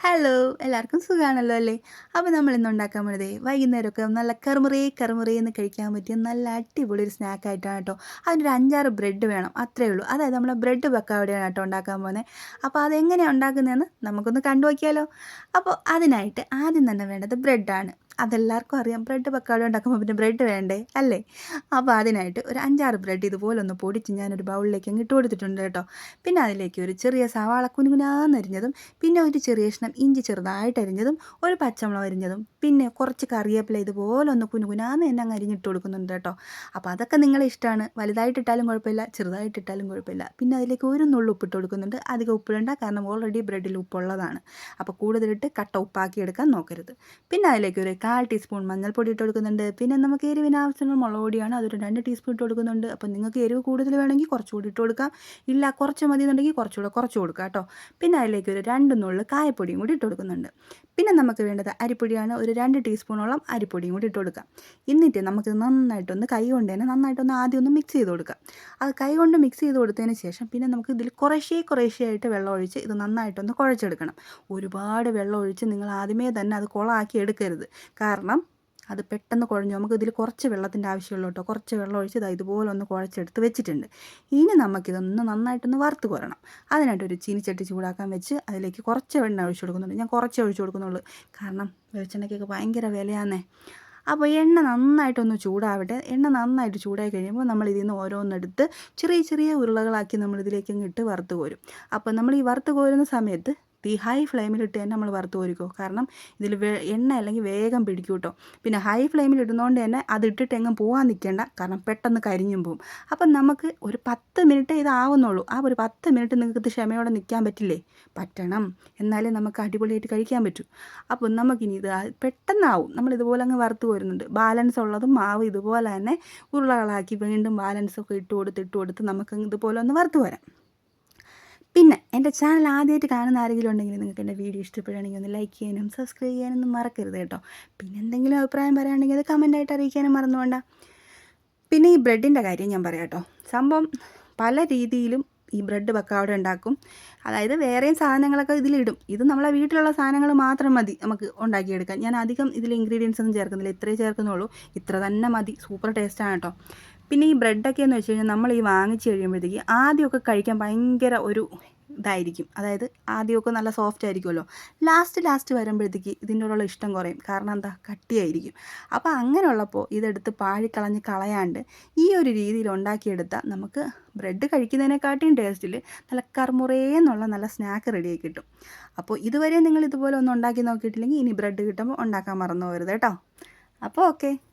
Hello എല്ലാവർക്കും സുഖമാണല്ലോ അല്ലേ? അപ്പോൾ നമ്മൾ ഇന്ന് ഉണ്ടാക്കാൻ പോണത് വൈകുന്നേരമൊക്കെ നല്ല കറുമുറേ കറുമുറേ എന്ന് കഴിക്കാൻ പറ്റിയ നല്ല അടിപൊളി ഒരു സ്നാക്കായിട്ടാണ് കേട്ടോ. അതിനൊരു അഞ്ചാറ് ബ്രെഡ് വേണം അത്രയേ ഉള്ളൂ. അതായത് നമ്മൾ ബ്രെഡ് പക്കാവടിയാണ് കേട്ടോ ഉണ്ടാക്കാൻ പോകുന്നത് അപ്പോൾ അതെങ്ങനെയാണ് ഉണ്ടാക്കുന്നതെന്ന് നമുക്കൊന്ന് കണ്ടു നോക്കിയാലോ അപ്പോൾ അതിനായിട്ട് ആദ്യം തന്നെ വേണ്ടത് ബ്രെഡാണ് അതെല്ലാവർക്കും അറിയാം. ബ്രെഡ് പക്കാളി ഉണ്ടാക്കുമ്പോൾ പിന്നെ ബ്രെഡ് വേണ്ടേ? അല്ലേ? അപ്പോൾ അതിനായിട്ട് ഒരു അഞ്ചാറ് ബ്രെഡ് ഇതുപോലെ ഒന്ന് പൊടിച്ച് ഞാനൊരു ബൗളിലേക്ക് അങ്ങ് ഇട്ട് കൊടുത്തിട്ടുണ്ട് കേട്ടോ. പിന്നെ അതിലേക്ക് ഒരു ചെറിയ സവാള കുനുകുനാന്നരിഞ്ഞതും പിന്നെ ഒരു ചെറിയ കഷ്ണം ഇഞ്ചി ചെറുതായിട്ട് അരിഞ്ഞതും ഒരു പച്ചമുളക് അരിഞ്ഞതും പിന്നെ കുറച്ച് കറിവേപ്പില ഇതുപോലെ ഒന്ന് കുനുകുനാന്ന് തന്നെ അങ്ങ് അരിഞ്ഞിട്ട് കൊടുക്കുന്നുണ്ട് കേട്ടോ. അപ്പോൾ അതൊക്കെ നിങ്ങളെ ഇഷ്ടമാണ് വലുതായിട്ടിട്ടാലും കുഴപ്പമില്ല ചെറുതായിട്ടിട്ടാലും കുഴപ്പമില്ല. പിന്നെ അതിലേക്ക് ഒരു നുള്ളു ഉപ്പിട്ട് കൊടുക്കുന്നുണ്ട്. അധികം ഉപ്പിടണ്ട കാരണം ഓൾറെഡി ബ്രെഡിൽ ഉപ്പുള്ളതാണ്. അപ്പോൾ കൂടുതലിട്ട് കട്ട ഉപ്പാക്കി എടുക്കാൻ നോക്കരുത്. പിന്നെ അതിലേക്ക് ഒരു കാൽ ടീസ്പൂൺ മഞ്ഞൾപ്പൊടി ഇട്ട് കൊടുക്കുന്നുണ്ട്. പിന്നെ നമുക്ക് എരിവിന് ആവശ്യങ്ങൾ മുളക് പൊടിയാണ് അതൊരു രണ്ട് ടീസ്പൂൺ ഇട്ട് കൊടുക്കുന്നുണ്ട്. അപ്പോൾ നിങ്ങൾക്ക് എരിവ് കൂടുതൽ വേണമെങ്കിൽ കുറച്ചുകൂടി ഇട്ട് കൊടുക്കാം. ഇല്ല കുറച്ച് മതി എന്നുണ്ടെങ്കിൽ കുറച്ചുകൂടെ കുറച്ച് കൊടുക്കാം കേട്ടോ. പിന്നെ അതിലേക്ക് ഒരു രണ്ട് നുള്ളു കായപ്പൊടിയും കൂടി ഇട്ട് കൊടുക്കുന്നുണ്ട്. പിന്നെ നമുക്ക് വേണ്ടത് അരിപ്പൊടിയാണ് ഒരു രണ്ട് ടീസ്പൂണോളം അരിപ്പൊടിയും കൂടി ഇട്ട് കൊടുക്കാം. എന്നിട്ട് നമുക്ക് നന്നായിട്ടൊന്ന് കൈ കൊണ്ട് തന്നെ നന്നായിട്ടൊന്ന് ആദ്യം ഒന്ന് മിക്സ് ചെയ്ത് കൊടുക്കാം. അത് കൈ കൊണ്ട് മിക്സ് ചെയ്ത് കൊടുത്തതിന് ശേഷം പിന്നെ നമുക്ക് ഇതിൽ കുറേശ്ശേ കുറേശ്ശേ ആയിട്ട് വെള്ളം ഒഴിച്ച് ഇത് നന്നായിട്ടൊന്ന് കുഴച്ചെടുക്കണം. ഒരുപാട് വെള്ളം ഒഴിച്ച് നിങ്ങൾ ആദ്യമേ തന്നെ അത് കുളമാക്കി എടുക്കരുത്. കാരണം അത് പെട്ടെന്ന് കുഴഞ്ഞു. നമുക്ക് ഇതിൽ കുറച്ച് വെള്ളത്തിന്റെ ആവശ്യമുള്ളൂ കേട്ടോ. കുറച്ച് വെള്ളം ഒഴിച്ച് ഇതാ ഇതുപോലെ ഒന്ന് കുഴച്ചെടുത്ത് വെച്ചിട്ടുണ്ട്. ഇനി നമുക്കിതൊന്ന് നന്നായിട്ടൊന്ന് വറുത്ത് കോരണം. അതിനായിട്ട് ഒരു ചീനിച്ചട്ടി ചൂടാക്കാൻ വെച്ച് അതിലേക്ക് കുറച്ച് എണ്ണ ഒഴിച്ച് കൊടുക്കുന്നുണ്ട്. ഞാൻ കുറച്ച് ഒഴിച്ച് കൊടുക്കുന്നുള്ളൂ. കാരണം വെളിച്ചെണ്ണയ്ക്കൊക്കെ ഭയങ്കര വിലയാന്നേ. അപ്പോൾ എണ്ണ നന്നായിട്ടൊന്ന് ചൂടാവട്ടെ. എണ്ണ നന്നായിട്ട് ചൂടായി കഴിയുമ്പോൾ നമ്മൾ ഇതിൽ നിന്ന് ഓരോന്നെടുത്ത് ചെറിയ ചെറിയ ഉരുളകളാക്കി അങ്ങ് ഇട്ട് വറുത്ത് കോരും. അപ്പോൾ നമ്മൾ ഈ വറുത്ത് കോരുന്ന സമയത്ത് തീ ഹൈ ഫ്ലെയിമിലിട്ട് തന്നെ നമ്മൾ വറുത്ത് കോരിക്കോ. കാരണം ഇതിൽ എണ്ണ അല്ലെങ്കിൽ വേഗം പിടിക്കും കേട്ടോ പിന്നെ ഹൈ ഫ്ലെയിമിൽ ഇടുന്നതുകൊണ്ട് തന്നെ അത് ഇട്ടിട്ട് എങ്ങും പോകാൻ നിൽക്കേണ്ട കാരണം പെട്ടെന്ന് കരിഞ്ഞും പോകും അപ്പം നമുക്ക് ഒരു പത്ത് മിനിറ്റ് ഇതാവുന്നുള്ളൂ ആ ഒരു പത്ത് മിനിറ്റ് നിങ്ങൾക്ക് ക്ഷമയോടെ നിൽക്കാൻ പറ്റില്ലേ? പറ്റണം. എന്നാലേ നമുക്ക് അടിപൊളിയായിട്ട് കഴിക്കാൻ പറ്റൂ. അപ്പം നമുക്കിനി ഇത് പെട്ടെന്നാവും. നമ്മൾ ഇതുപോലെ അങ്ങ് വറുത്ത് കോരുന്നുണ്ട്. ബാലൻസ് ഉള്ളതും മാവ് ഇതുപോലെ തന്നെ ഉരുളകളാക്കി വീണ്ടും ബാലൻസ് ഒക്കെ ഇട്ട് കൊടുത്ത് ഇട്ട് കൊടുത്ത് നമുക്ക് ഇതുപോലെ ഒന്ന് വറുത്ത് വരാം പിന്നെ എന്റെ ചാനൽ ആദ്യമായിട്ട് കാണുന്ന ആരെങ്കിലും ഉണ്ടെങ്കിൽ നിങ്ങൾക്ക് എന്റെ വീഡിയോ ഇഷ്ടപ്പെടുകയാണെങ്കിൽ ഒന്ന് ലൈക്ക് ചെയ്യാനും സബ്സ്ക്രൈബ് ചെയ്യാനൊന്നും മറക്കരുത് കേട്ടോ. പിന്നെ എന്തെങ്കിലും അഭിപ്രായം പറയുകയാണെങ്കിൽ അത് കമന്റായിട്ട് അറിയിക്കാനും മറന്നുകൊണ്ട പിന്നെ ഈ ബ്രെഡിന്റെ കാര്യം ഞാൻ പറയാം കേട്ടോ. സംഭവം പല രീതിയിലും ഈ ബ്രെഡ് പക്കാവട ഉണ്ടാക്കും. അതായത് വേറെയും സാധനങ്ങളൊക്കെ ഇതിലിടും. ഇത് നമ്മളെ വീട്ടിലുള്ള സാധനങ്ങൾ മാത്രം മതി നമുക്ക് ഉണ്ടാക്കിയെടുക്കാൻ. ഞാൻ അധികം ഇതിൽ ഇൻഗ്രീഡിയൻസ് ഒന്നും ചേർക്കുന്നില്ല. ഇത്രേ ചേർക്കുന്നുള്ളൂ. ഇത്ര തന്നെ മതി. സൂപ്പർ ടേസ്റ്റാണ് കേട്ടോ. പിന്നെ ഈ ബ്രെഡൊക്കെ എന്ന് വെച്ച് കഴിഞ്ഞാൽ നമ്മൾ ഈ വാങ്ങിച്ച് കഴിയുമ്പോഴത്തേക്ക് ആദ്യമൊക്കെ കഴിക്കാൻ ഭയങ്കര ഒരു ഇതായിരിക്കും. അതായത് ആദ്യമൊക്കെ നല്ല സോഫ്റ്റ് ആയിരിക്കുമല്ലോ. ലാസ്റ്റ് ലാസ്റ്റ് വരുമ്പോഴത്തേക്ക് ഇതിന്റെ ഇഷ്ടം കുറയും. കാരണം എന്താ? കട്ടിയായിരിക്കും. അപ്പോൾ അങ്ങനെയുള്ളപ്പോൾ ഇതെടുത്ത് പാഴിക്കളഞ്ഞ് കളയാണ്ട് ഈ ഒരു രീതിയിൽ ഉണ്ടാക്കിയെടുത്താൽ നമുക്ക് ബ്രെഡ് കഴിക്കുന്നതിനെക്കാട്ടിയും ടേസ്റ്റിൽ നല്ല കർമുറേന്നുള്ള നല്ല സ്നാക്ക് റെഡിയായി കിട്ടും. അപ്പോൾ ഇതുവരെ നിങ്ങൾ ഇതുപോലെ ഒന്നും ഉണ്ടാക്കി നോക്കിയിട്ടില്ലെങ്കിൽ ഇനി ബ്രെഡ് കിട്ടുമ്പോൾ ഉണ്ടാക്കാൻ മറന്നു പോകരുത് കേട്ടോ. അപ്പോൾ ഓക്കെ.